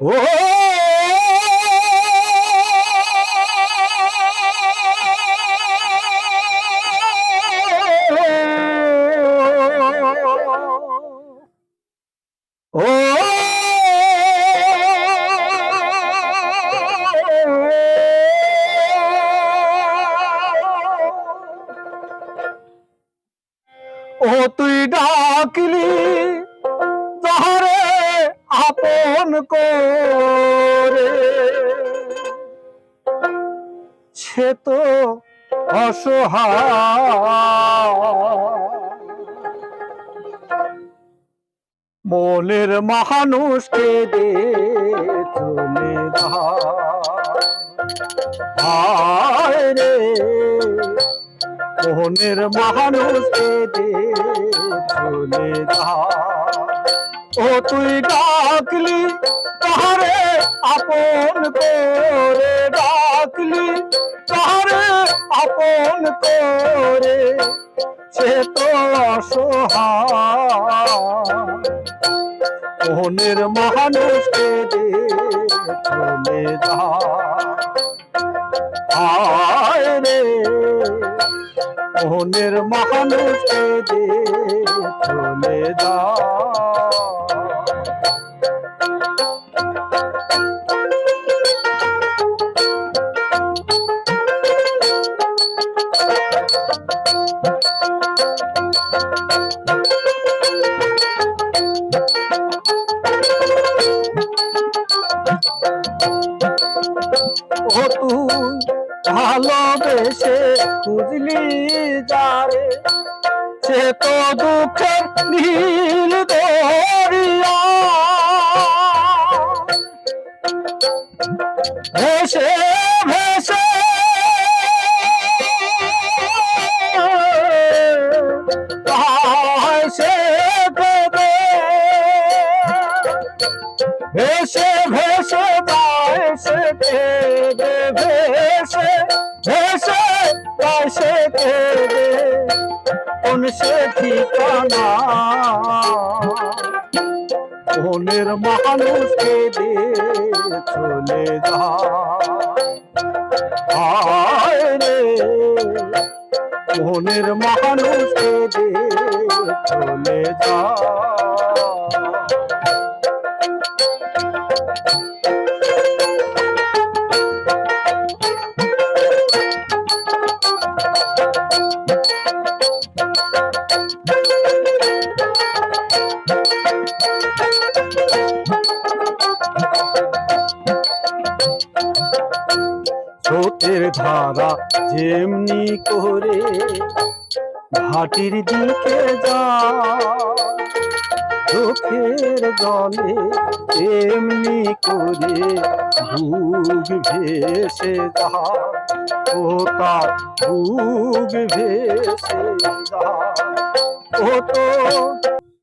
ও ও তুই ডাকলি আপন করে। সে তো মনের মানুষকে দে চলে রে মনের মানুষকে দে চলে ও তুই ডাকলি তাহারে আপন করে ডাকলি? তাহারে আপন করে? সে তো অসহায়। মনের মানুষকে দে যা। আয় রে মনের মানুষকে দে চলে যা। তুই ভালোবেসে খুঁজলি যারে সে তো দুঃখের নীল দরিয়া। ভেসে ভেসে ভেসে ভেসে বাইসে দেবে ভেসে ভেসে বাইসে দেবে কোন সে ঠিকানা? মনের মানুষকে দে চলে যা আয় রে মনের মানুষকে দে চলে যা স্রোতের ধারা যেমনি করে ঘাটির দিকে যা চোখের জলে এমনি করে বুক ভেসে যা ও তার ভেসে যা ও তো